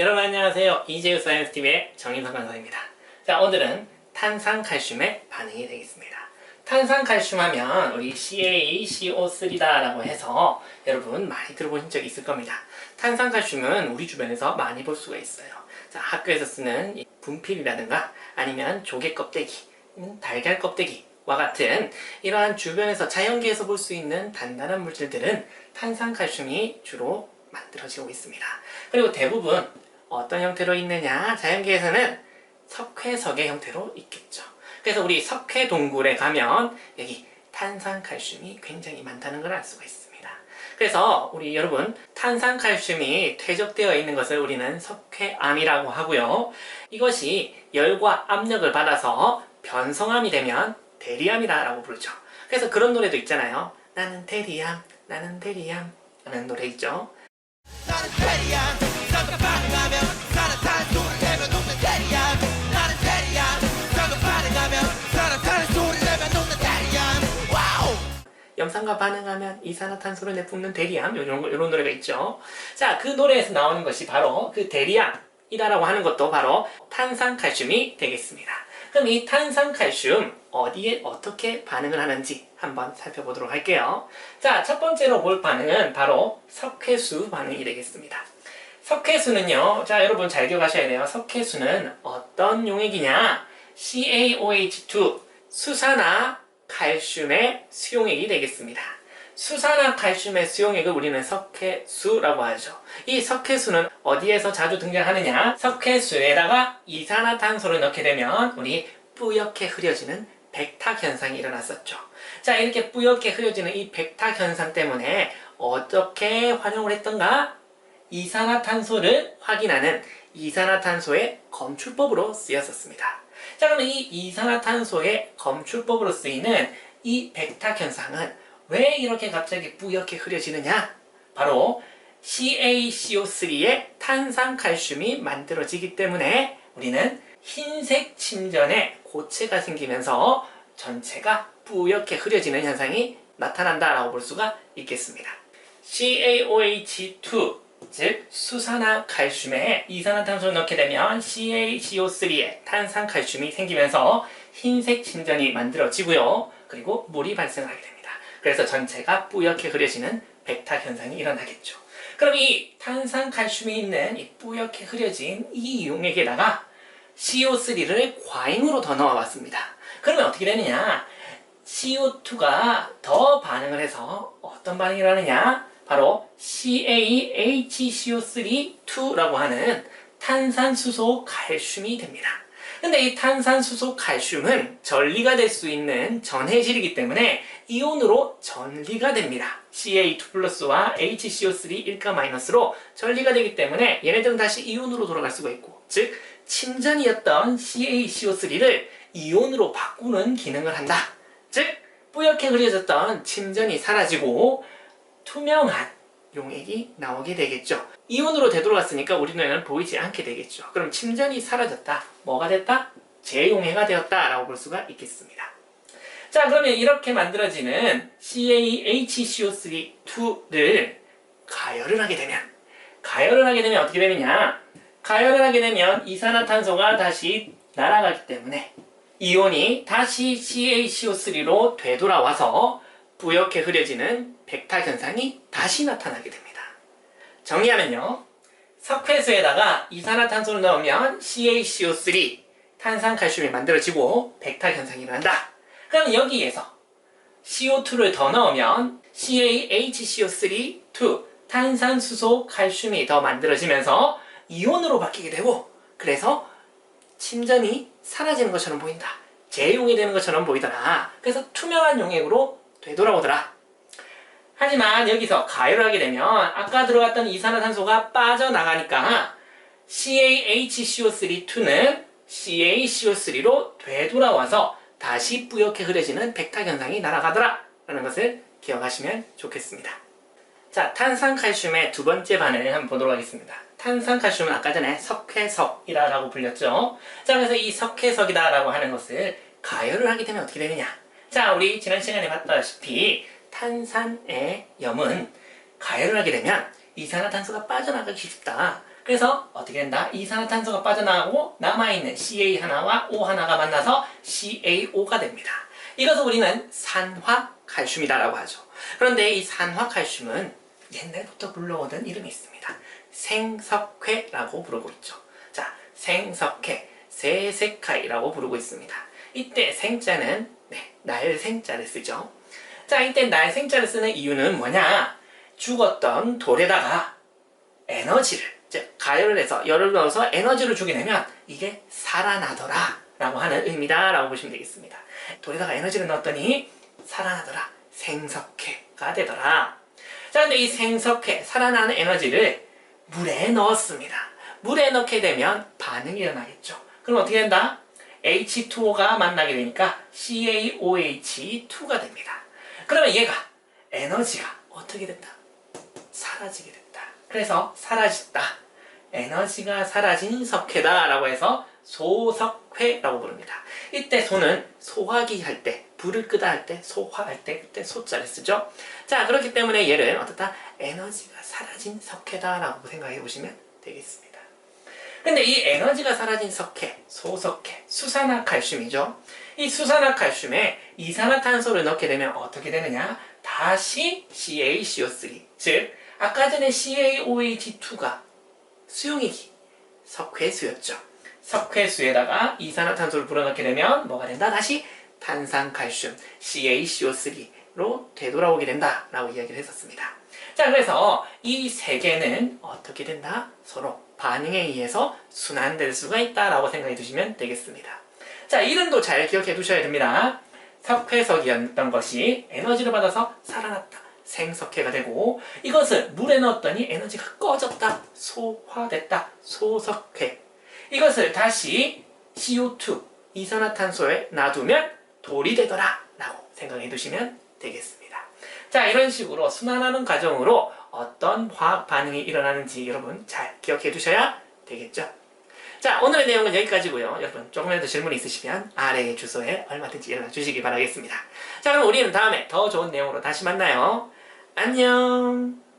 여러분 안녕하세요. 이재우 사이언스TV의 정인석 강사입니다. 자, 오늘은 탄산칼슘의 반응이 되겠습니다. 탄산칼슘 하면 우리 CaCO3다 라고 해서 여러분 많이 들어보신 적 있을 겁니다. 탄산칼슘은 우리 주변에서 많이 볼 수가 있어요. 자, 학교에서 쓰는 이 분필이라든가 아니면 조개 껍데기, 아니면 달걀 껍데기 와 같은 이러한 주변에서 자연계에서 볼 수 있는 단단한 물질들은 탄산칼슘이 주로 만들어지고 있습니다. 그리고 대부분 어떤 형태로 있느냐? 자연계에서는 석회석의 형태로 있겠죠. 그래서 우리 석회 동굴에 가면 여기 탄산칼슘이 굉장히 많다는 걸 알 수가 있습니다. 그래서 우리 여러분 탄산칼슘이 퇴적되어 있는 것을 우리는 석회암이라고 하고요. 이것이 열과 압력을 받아서 변성암이 되면 대리암이라고 부르죠. 그래서 그런 노래도 있잖아요. 나는 대리암, 나는 대리암 라는 노래 있죠. 나는 테리야 염산과 반응하면 이산화탄소를 내뿜는 대리암 이런, 거- 이런 노래가 있죠. 자, 그 노래에서 나오는 것이 바로 그 대리암이다라고 하는 것도 바로 탄산칼슘이 되겠습니다. 그럼 이 탄산칼슘 어디에 어떻게 반응을 하는지 한번 살펴보도록 할게요. 자, 첫 번째로 볼 반응은 바로 석회수 반응이 되겠습니다. 석회수는요, 자, 여러분 잘 기억하셔야 돼요. 석회수는 어떤 용액이냐? CaOH2, 수산화 칼슘의 수용액이 되겠습니다. 수산화 칼슘의 수용액을 우리는 석회수라고 하죠. 이 석회수는 어디에서 자주 등장하느냐? 석회수에다가 이산화탄소를 넣게 되면 우리 뿌옇게 흐려지는 백탁 현상이 일어났었죠. 자, 이렇게 뿌옇게 흐려지는 이 백탁 현상 때문에 어떻게 활용을 했던가? 이산화탄소를 확인하는 이산화탄소의 검출법으로 쓰였었습니다. 자, 그러면 이 이산화탄소의 검출법으로 쓰이는 이 백탁 현상은 왜 이렇게 갑자기 뿌옇게 흐려지느냐? 바로 CaCO3의 탄산칼슘이 만들어지기 때문에 우리는 흰색 침전에 고체가 생기면서 전체가 뿌옇게 흐려지는 현상이 나타난다라고 볼 수가 있겠습니다. CaOH2 즉 수산화 칼슘에 이산화탄소를 넣게 되면 CaCO3의 탄산칼슘이 생기면서 흰색 침전이 만들어지고요. 그리고 물이 발생하게 됩니다. 그래서 전체가 뿌옇게 흐려지는 백탁 현상이 일어나겠죠. 그럼 이 탄산칼슘이 있는 이 뿌옇게 흐려진 이 용액에다가 CO3를 과잉으로 더 넣어봤습니다. 그러면 어떻게 되느냐? CO2가 더 반응을 해서 어떤 반응이 일어나느냐? 바로 CaHCO3-2라고 하는 탄산수소 칼슘이 됩니다. 근데 이 탄산수소 칼슘은 전리가 될 수 있는 전해질이기 때문에 이온으로 전리가 됩니다. Ca2 플러스와 HCO3 1가 마이너스로 전리가 되기 때문에 얘네들은 다시 이온으로 돌아갈 수가 있고 즉 침전이었던 CaCO3를 이온으로 바꾸는 기능을 한다. 즉 뿌옇게 흐려졌던 침전이 사라지고 투명한 용액이 나오게 되겠죠. 이온으로 되돌아갔으니까 우리 눈에는 보이지 않게 되겠죠. 그럼 침전이 사라졌다. 뭐가 됐다? 재용해가 되었다 라고 볼 수가 있겠습니다. 자, 그러면 이렇게 만들어지는 CaHCO3-2를 가열을 하게 되면 가열을 하게 되면 어떻게 되느냐? 가열을 하게 되면 이산화탄소가 다시 날아가기 때문에 이온이 다시 CaCO3로 되돌아와서 뿌옇게 흐려지는 백탁 현상이 다시 나타나게 됩니다. 정리하면요. 석회수에다가 이산화탄소를 넣으면 CaCO3 탄산칼슘이 만들어지고 백탁 현상이 일어난다. 그럼 여기에서 CO2를 더 넣으면 CaHCO3 2 탄산수소 칼슘이 더 만들어지면서 이온으로 바뀌게 되고 그래서 침전이 사라지는 것처럼 보인다. 재용이 되는 것처럼 보이더라. 그래서 투명한 용액으로 되돌아오더라. 하지만 여기서 가열을 하게 되면 아까 들어갔던 이산화탄소가 빠져나가니까 CaHCO3-2는 CaCO3로 되돌아와서 다시 뿌옇게 흐려지는 백탁 현상이 날아가더라 라는 것을 기억하시면 좋겠습니다. 자, 탄산칼슘의 두 번째 반응을 한번 보도록 하겠습니다. 탄산칼슘은 아까 전에 석회석이라고 불렸죠. 자, 그래서 이 석회석이다라고 하는 것을 가열을 하게 되면 어떻게 되느냐? 자, 우리 지난 시간에 봤다시피 탄산의 염은 가열을 하게 되면 이산화탄소가 빠져나가기 쉽다. 그래서 어떻게 된다? 이산화탄소가 빠져나가고 남아있는 CA 하나와 O 하나가 만나서 CaO가 됩니다. 이것을 우리는 산화칼슘이다라고 하죠. 그런데 이 산화칼슘은 옛날부터 불러오던 이름이 있습니다. 생석회라고 부르고 있죠. 자, 생석회, 세세카이라고 부르고 있습니다. 이때 생자는 네, 날생자를 쓰죠. 자, 이때 날생자를 쓰는 이유는 뭐냐? 죽었던 돌에다가 에너지를, 즉 가열을 해서 열을 넣어서 에너지를 주게 되면 이게 살아나더라 라고 하는 의미다 라고 보시면 되겠습니다. 돌에다가 에너지를 넣었더니 살아나더라. 생석회가 되더라. 자, 근데 이 생석회, 살아나는 에너지를 물에 넣었습니다. 물에 넣게 되면 반응이 일어나겠죠. 그럼 어떻게 된다? H2O가 만나게 되니까 CaOH2가 됩니다. 그러면 얘가 에너지가 어떻게 된다? 사라지게 된다. 그래서 사라졌다. 에너지가 사라진 석회다 라고 해서 소석회라고 부릅니다. 이때 소는 소화기 할 때, 불을 끄다 할 때, 소화할 때, 그때 소자를 쓰죠. 자, 그렇기 때문에 얘를 어떻다? 에너지가 사라진 석회다 라고 생각해 보시면 되겠습니다. 근데 이 에너지가 사라진 석회, 소석회, 수산화 칼슘이죠. 이 수산화 칼슘에 이산화탄소를 넣게 되면 어떻게 되느냐? 다시 CaCO3, 즉 아까 전에 CaOH2가 수용이기, 석회수였죠. 석회수에다가 이산화탄소를 불어넣게 되면 뭐가 된다? 다시 탄산칼슘, CaCO3로 되돌아오게 된다라고 이야기를 했었습니다. 자, 그래서 이 세 개는 어떻게 된다? 서로 반응에 의해서 순환될 수가 있다라고 생각해 두시면 되겠습니다. 자, 이름도 잘 기억해 두셔야 됩니다. 석회석이었던 것이 에너지를 받아서 살아났다. 생석회가 되고 이것을 물에 넣었더니 에너지가 꺼졌다. 소화됐다. 소석회. 이것을 다시 CO2 이산화탄소에 놔두면 돌이 되더라 라고 생각해 두시면 되겠습니다. 자 이런 식으로 순환하는 과정으로 어떤 화학 반응이 일어나는지 여러분 잘 기억해 두셔야 되겠죠. 자 오늘의 내용은 여기까지고요. 여러분 조금이라도 질문 있으시면 아래의 주소에 얼마든지 연락 주시기 바라겠습니다. 자 그럼 우리는 다음에 더 좋은 내용으로 다시 만나요. 안녕